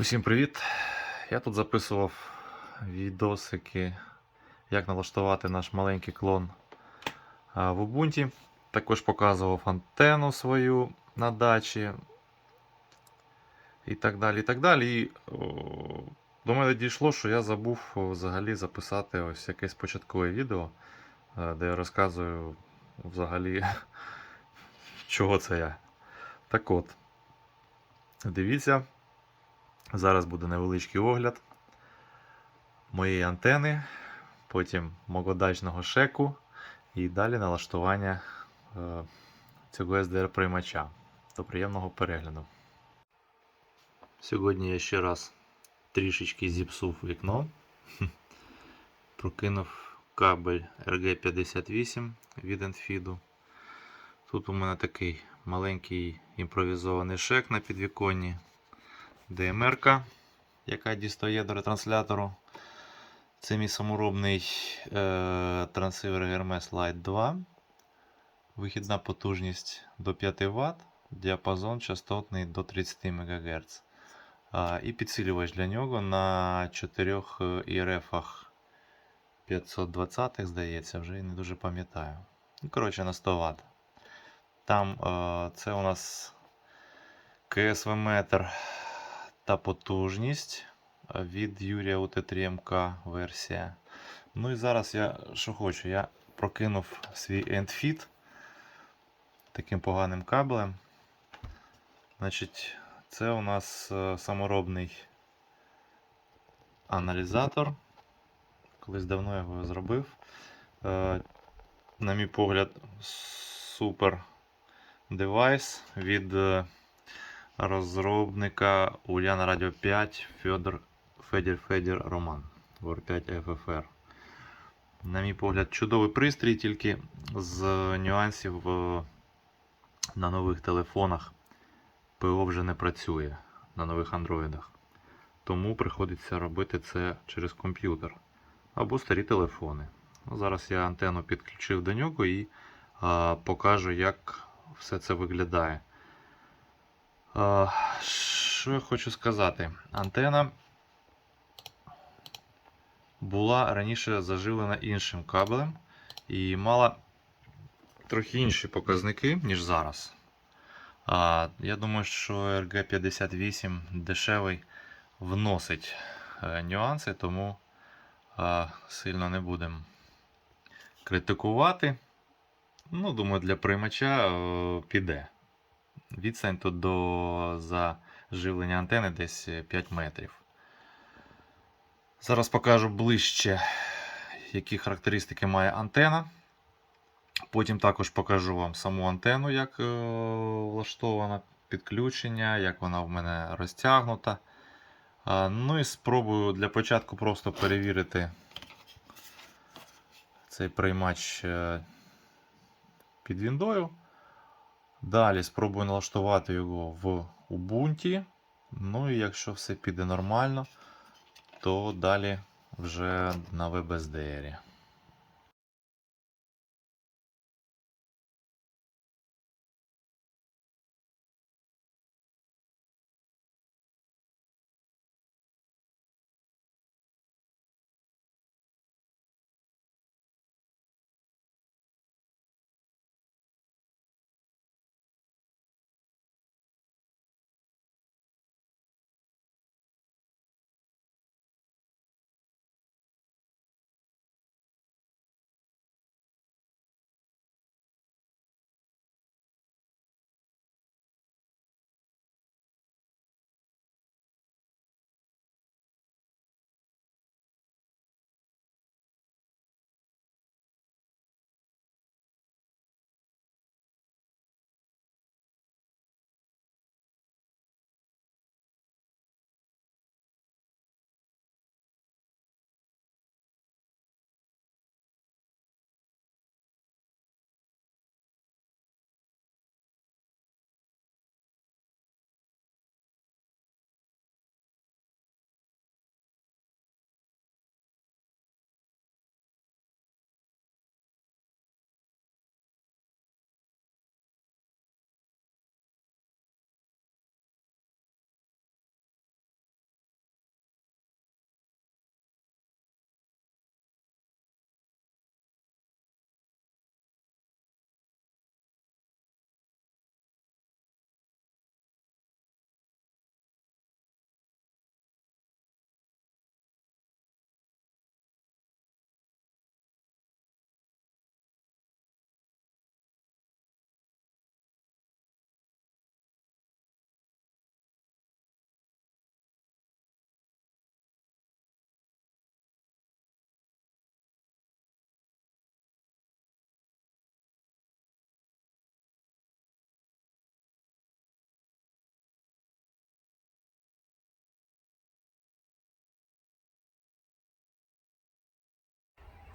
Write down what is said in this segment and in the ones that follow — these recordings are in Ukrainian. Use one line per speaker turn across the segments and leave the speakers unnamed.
Усім привіт! Я тут записував відосики, як налаштувати наш маленький клон в Ubuntu. Також показував антенну свою на дачі. І так далі. І так далі. І, до мене дійшло, що я забув взагалі записати ось якесь початкове відео, е, де я розказую взагалі, чого це я. Так от, дивіться. Зараз буде невеличкий огляд моєї антени, потім мого дачного шеку і далі налаштування е, цього SDR приймача. До приємного перегляду. Сьогодні я ще раз трішечки зіпсув вікно. Прокинув кабель RG58 від Enfidu. Тут у мене такий маленький імпровізований шек на підвіконні. DMR, яка дістає до ретранслятору. Це мій саморобний е, трансивер Hermes Lite 2. Вихідна потужність до 5 Вт, діапазон частотний до 30 МГц. А, і підсилювач для нього на 4 IRF 520, здається, вже і не дуже пам'ятаю. Ну, коротше, на 100 Вт. Там е, це у нас КСВ метр та потужність від Юрія УТ3МК версія. Ну і зараз я що хочу, я прокинув свій EndFit таким поганим кабелем. Значить, це у нас е, саморобний аналізатор. Колись давно я його зробив. Е, На мій погляд, супер девайс від е, розробника Уляна Радіо 5 Федор Федір Федір Роман VR5 FFR. На мій погляд, чудовий пристрій, тільки з нюансів е, на нових телефонах ПО вже не працює на нових андроїдах. Тому приходиться робити це через комп'ютер або старі телефони. Ну, Зараз я антенну підключив до нього і а, покажу, як все це виглядає. Що я хочу сказати? Антена була раніше заживлена іншим кабелем і мала трохи інші показники, ніж зараз. Я думаю, що RG58 дешевий вносить е, нюанси, тому а, сильно не будемо критикувати. Ну, думаю, для приймача е, піде. Відстань тут до заживлення антени десь 5 метрів. Зараз покажу ближче, які характеристики має антена. Потім також покажу вам саму антенну, як е, влаштована підключення, як вона в мене розтягнута. Ну і спробую для початку просто перевірити цей приймач е, під віндою. Далі спробую налаштувати його в Ubuntu. Ну і якщо все піде нормально, то далі вже на WebSDR.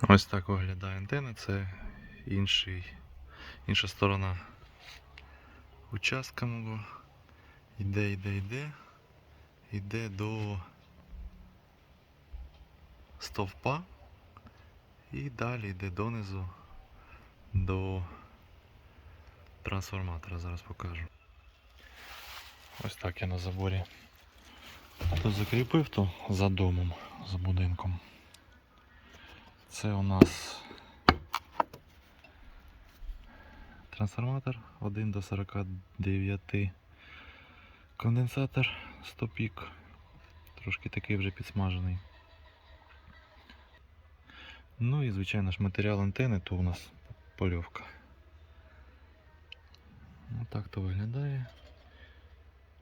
Ось так виглядає антенна, це інший, інша сторона участка мого. Йде, йде, йде. Йде до стовпа і далі йде донизу до трансформатора. Зараз покажу. Ось так я на заборі тут закріпив то за домом, за будинком. Це у нас трансформатор 1 до 49. Конденсатор 100 пік. Трошки такий вже підсмажений. Ну і звичайно ж матеріал антени, то у нас польовка. Отак то виглядає.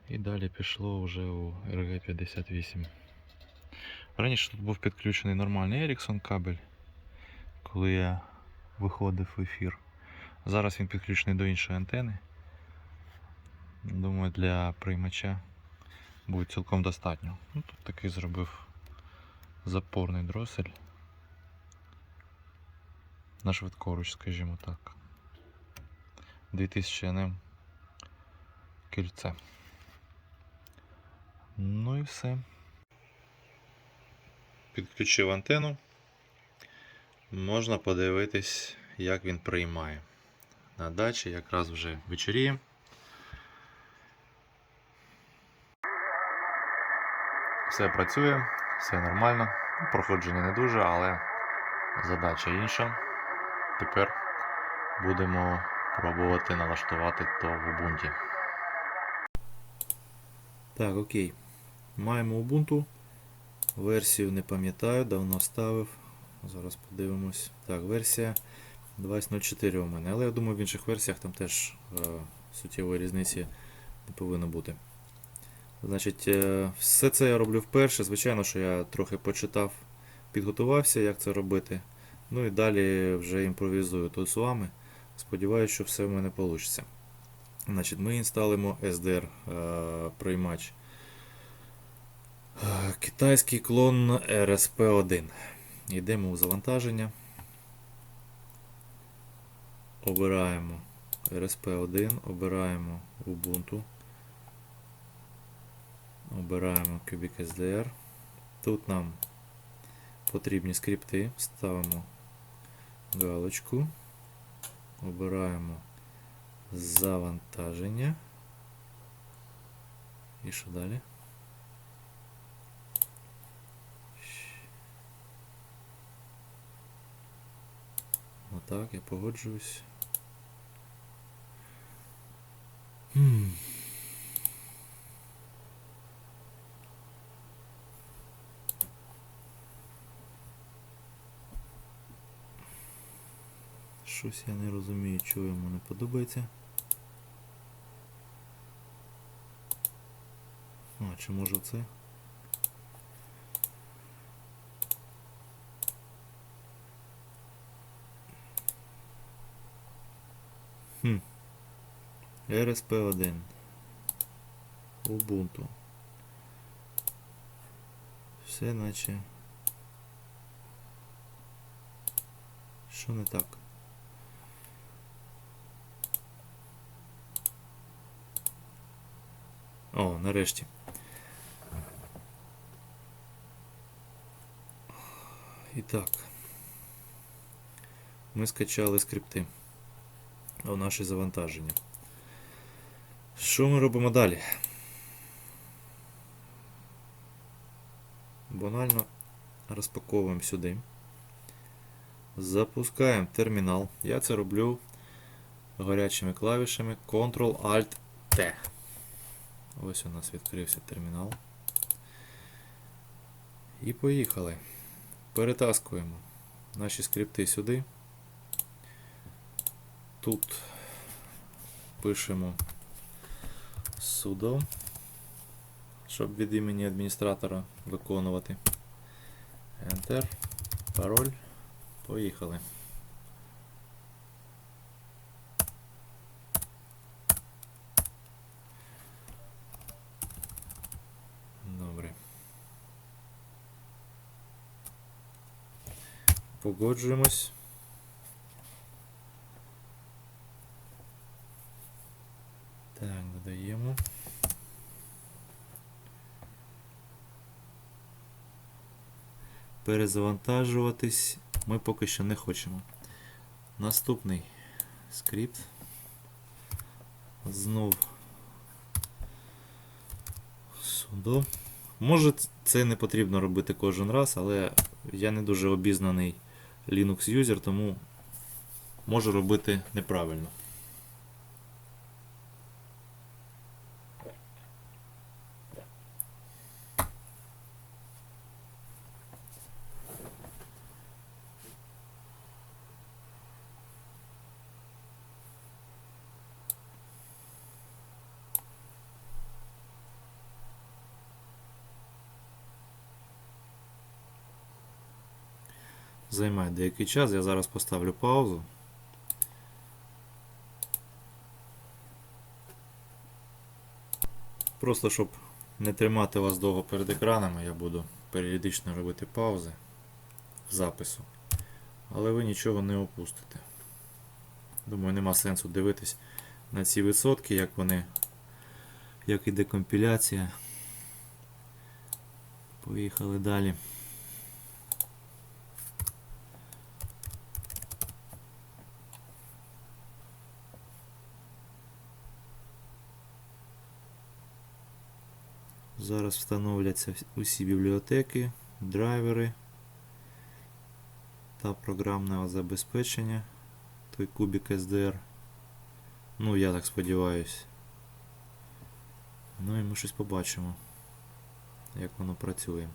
І далі пішло вже у RG58. Раніше тут був підключений нормальний Ericsson кабель, коли я виходив в ефір. Зараз він підключений до іншої антени. Думаю, для приймача буде цілком достатньо. Ну, тут такий зробив запорний дросель. На швидкоруч, скажімо так. 2000 нм кільце. Ну і все. Підключив антенну. Можна подивитись, як він приймає. На дачі якраз вже вечоріє. Все працює, все нормально. Проходження не дуже, але задача інша. Тепер будемо пробувати налаштувати то в Ubuntu. Так, окей. Маємо Ubuntu. Версію не пам'ятаю, давно ставив. Зараз подивимось. Так, версія 20.04 у мене, але я думаю в інших версіях там теж е, суттєвої різниці не повинно бути. Значить, е, все це я роблю вперше. Звичайно, що я трохи почитав, підготувався, як це робити. Ну і далі вже імпровізую тут з вами. Сподіваюся, що все в мене вийде. Значить, ми інсталимо SDR е, приймач. Е, Китайський клон RSP1. Йдемо у завантаження. Обираємо RSP1, обираємо Ubuntu. Обираємо Cubic SDR. Тут нам потрібні скрипти. Ставимо галочку. Обираємо завантаження. І що далі? Отак, я погоджуюсь. Хм. Щось я не розумію, чого йому не подобається. А, чи може це? Хм. RSP1. Ubuntu. Все наче. Що не так? О, нарешті. І так. Ми скачали скрипти у наше завантаження. Що ми робимо далі? Банально розпаковуємо сюди. Запускаємо термінал. Я це роблю гарячими клавішами Ctrl-Alt-T. Ось у нас відкрився термінал. І поїхали. Перетаскуємо наші скрипти сюди. Тут пишемо sudo, щоб від імені адміністратора виконувати. Enter, пароль. Поїхали. Добре. Погоджуємось. Так, додаємо. Перезавантажуватись ми поки що не хочемо. Наступний скрипт. Знов судо. Може це не потрібно робити кожен раз, але я не дуже обізнаний Linux юзер, тому можу робити неправильно. Займає деякий час, я зараз поставлю паузу. Просто щоб не тримати вас довго перед екранами, я буду періодично робити паузи в запису. Але ви нічого не опустите. Думаю, нема сенсу дивитись на ці відсотки, як вони, як іде компіляція. Поїхали далі. Зараз встановляться усі бібліотеки, драйвери та програмне забезпечення. Той кубик SDR. Ну, я так сподіваюсь. Ну і ми щось побачимо, як воно працює.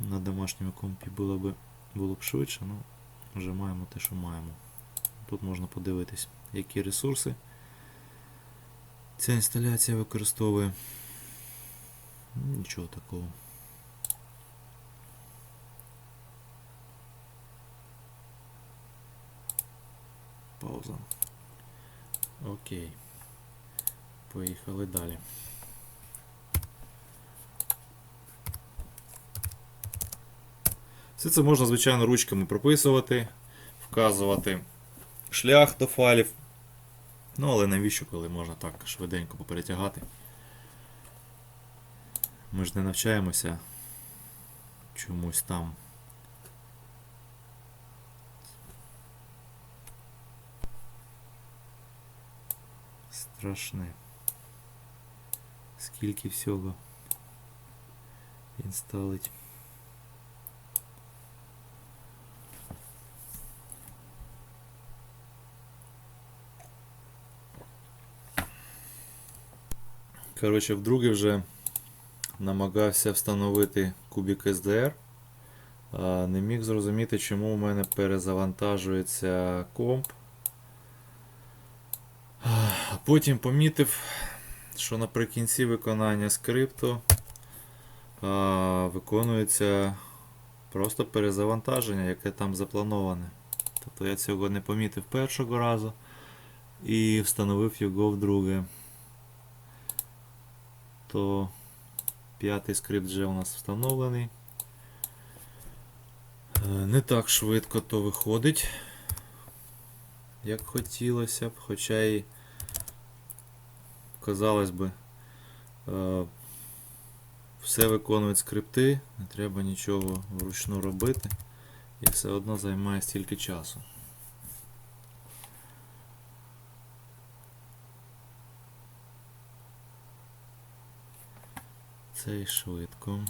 На домашньому компі було б, було б швидше, ну вже маємо те, що маємо. Тут можна подивитись, які ресурси ця інсталяція використовує. Нічого такого. Пауза. Окей. Поїхали далі. Все це можна, звичайно, ручками прописувати, вказувати шлях до файлів. Ну, але навіщо, коли можна так швиденько поперетягати? Ми ж не навчаємося чомусь там. Страшне. Скільки всього інсталить. Коротше, вдруге вже намагався встановити кубик SDR. Не міг зрозуміти, чому у мене перезавантажується комп. Потім помітив, що наприкінці виконання скрипту виконується просто перезавантаження, яке там заплановане. Тобто я цього не помітив першого разу і встановив його вдруге то п'ятий скрипт вже у нас встановлений. Е, Не так швидко то виходить, як хотілося б, хоча й, казалось би, е, все виконують скрипти, не треба нічого вручну робити, і все одно займає стільки часу. Це швидко.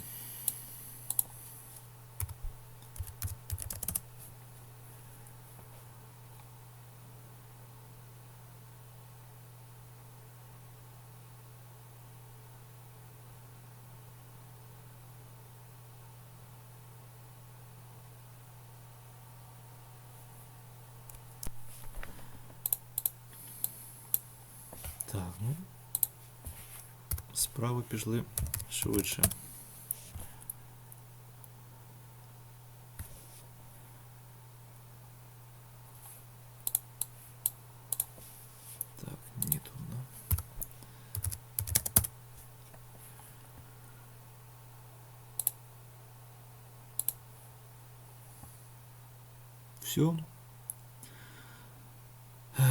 справи пішли швидше. Так, ні туди. Все.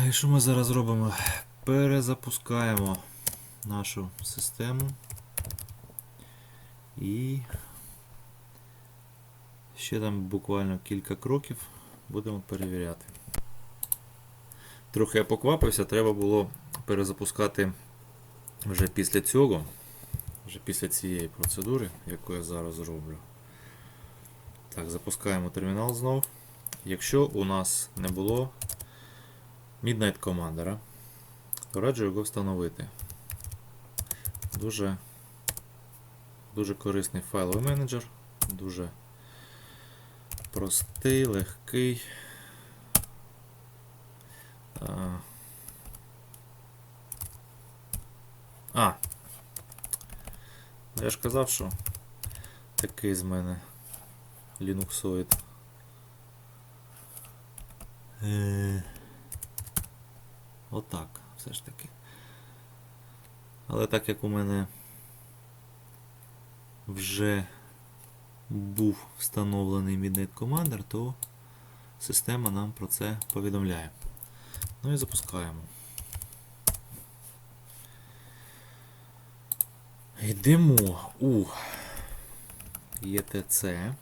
І що ми зараз робимо? Перезапускаємо нашу систему. І ще там буквально кілька кроків будемо перевіряти. Трохи я поквапився, треба було перезапускати вже після цього, вже після цієї процедури, яку я зараз роблю. Так, запускаємо термінал знов. Якщо у нас не було Midnight Commander, то раджу його встановити. Дуже, дуже корисний файловий менеджер, дуже простий, легкий. А, а. Я ж казав, що такий з мене лінуксоїд. Е, Отак, все ж таки. Але так як у мене вже був встановлений Midnight Commander, то система нам про це повідомляє. Ну і запускаємо. Йдемо у ETC.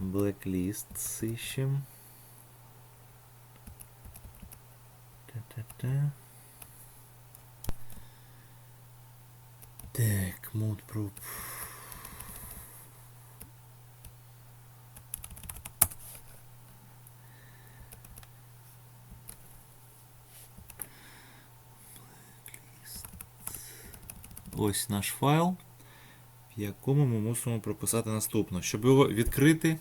Blacklist сищем. Та-та-та. Так, мод проб. Ось наш файл, в якому ми мусимо прописати наступне. Щоб його відкрити,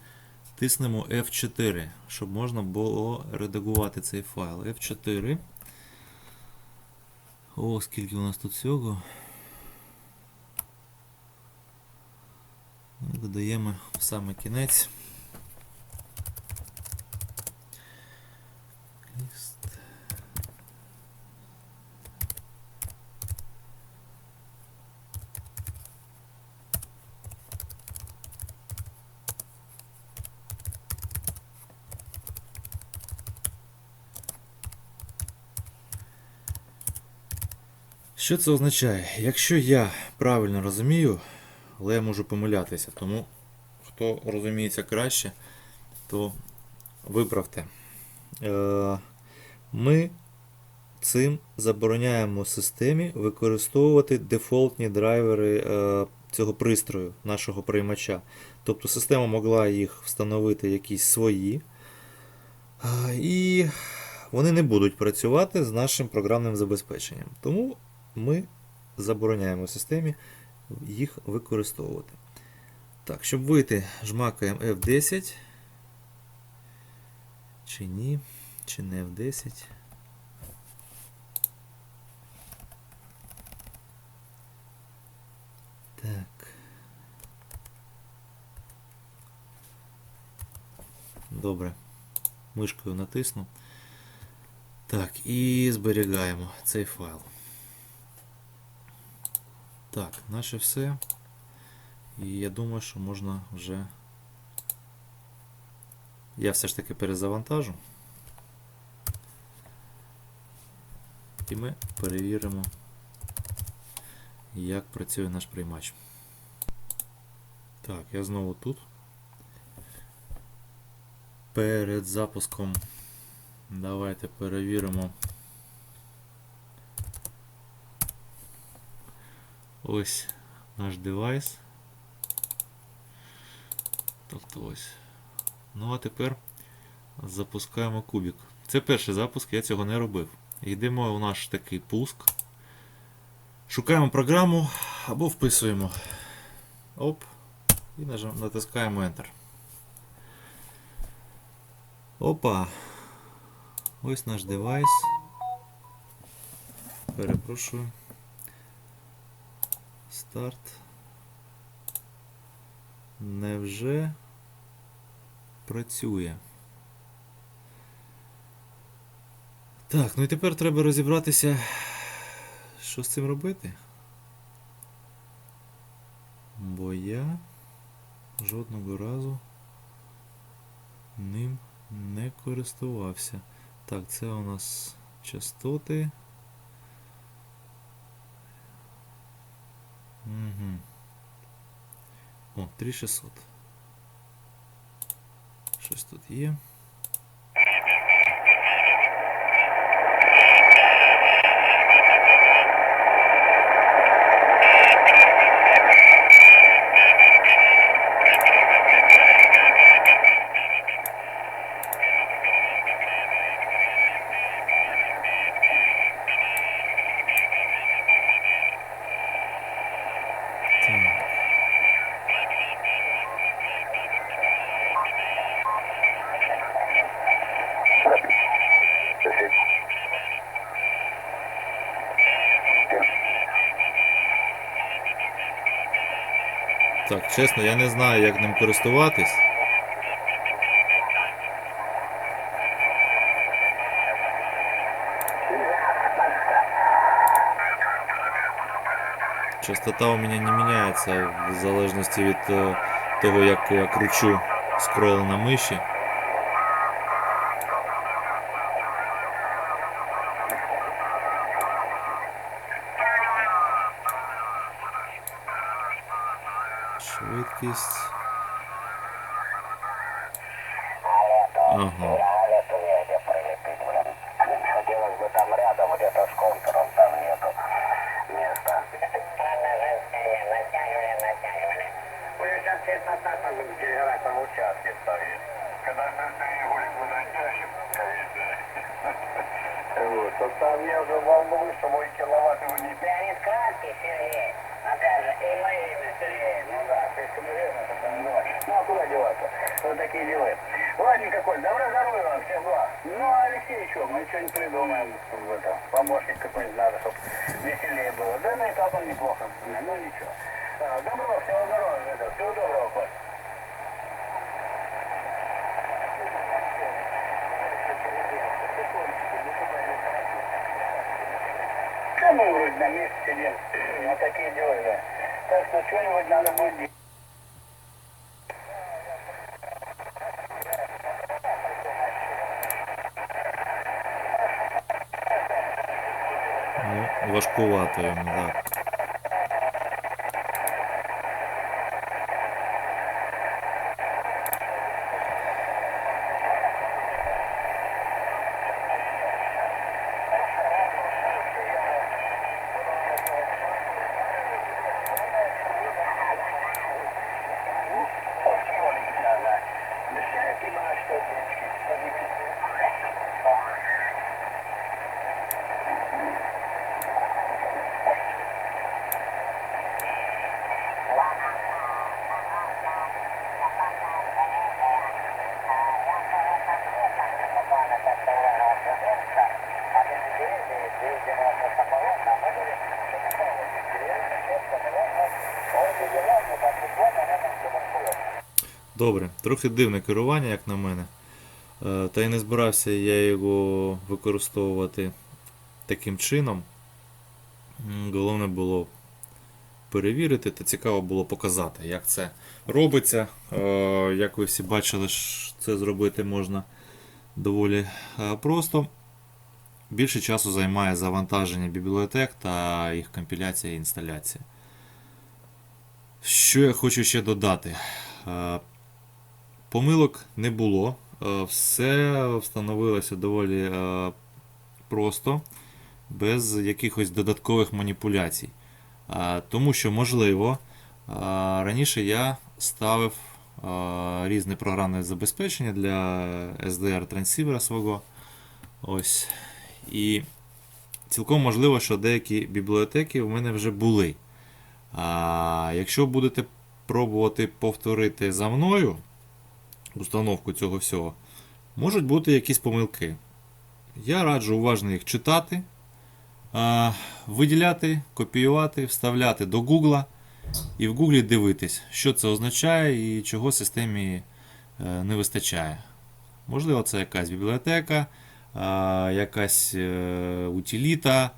тиснемо F4, щоб можна було редагувати цей файл. F4. О, скільки у нас тут всього. Додаємо в саме кінець. Ліст. Що це означає? Якщо я правильно розумію, але я можу помилятися, тому хто розуміється краще, то виправте. Е, Ми цим забороняємо системі використовувати дефолтні драйвери е, цього пристрою, нашого приймача. Тобто система могла їх встановити якісь свої. е, І вони не будуть працювати з нашим програмним забезпеченням. Тому ми забороняємо системі їх використовувати. Так, щоб вийти, жмакаємо F10. Чи ні, чи не F10. Так. Добре. Мишкою натисну. Так, і зберігаємо цей файл. Так, наше все. І я думаю, що можна вже. Я все ж таки перезавантажу. І ми перевіримо, як працює наш приймач. Так, я знову тут. Перед запуском давайте перевіримо. Ось наш девайс. Тобто ось. Ну а тепер запускаємо кубик. Це перший запуск, я цього не робив. Йдемо у наш такий пуск. Шукаємо програму або вписуємо. Оп. І натискаємо Enter. Опа. Ось наш девайс. Перепрошую. Старт. Невже працює? Так, ну і тепер треба розібратися, що з цим робити. Бо я жодного разу ним не користувався. Так, це у нас частоти. Угу. О, 3600. Щось тут є. Чесно, я не знаю, як ним користуватись. Частота у мене не міняється в залежності від е, того, як я кручу скрол на миші.
Вот, то там я уже волнуюсь, что мой киловатт его не... Леонид Краткий, Сергей. Опять же, и мое имя Сергей. Ну да, серьезно, это там, ну, ну а куда деваться? Вот такие дела. Ладненько, Коль, добра здоровья вам, всем благ. Ну, а Алексей, что, мы что-нибудь придумаем. В это, помощник какой-нибудь надо, чтобы веселее было. Да, ну и так он неплохо. Ну, ничего. А, добро, всего здоровья, всего доброго, Коль. Да мы вроде на месте сидим. Вот такие дела, да. Так что что-нибудь надо будет делать.
Ну, важкувато йому, так. Добре, трохи дивне керування, як на мене. Е, Та й не збирався я його використовувати таким чином. Головне було перевірити та цікаво було показати, як це робиться. Е, Як ви всі бачили, це зробити можна доволі е, просто. Більше часу займає завантаження бібліотек та їх компіляція і інсталяція. Що я хочу ще додати? Помилок не було. Е, Все встановилося доволі е, просто, без якихось додаткових маніпуляцій. Е, Тому що, можливо, раніше я ставив різне програмне забезпечення для SDR трансівера свого. Ось. І цілком можливо, що деякі бібліотеки в мене вже були. А якщо будете пробувати повторити за мною установку цього всього, можуть бути якісь помилки. Я раджу уважно їх читати, виділяти, копіювати, вставляти до Google і в Google дивитись, що це означає і чого системі е, не вистачає. Можливо, це якась бібліотека, якась е, утиліта,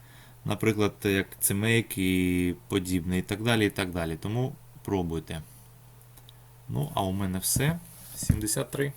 наприклад, як CMake і подібне, і так далі. і так далі. Тому пробуйте. Ну, а у мене все. 73.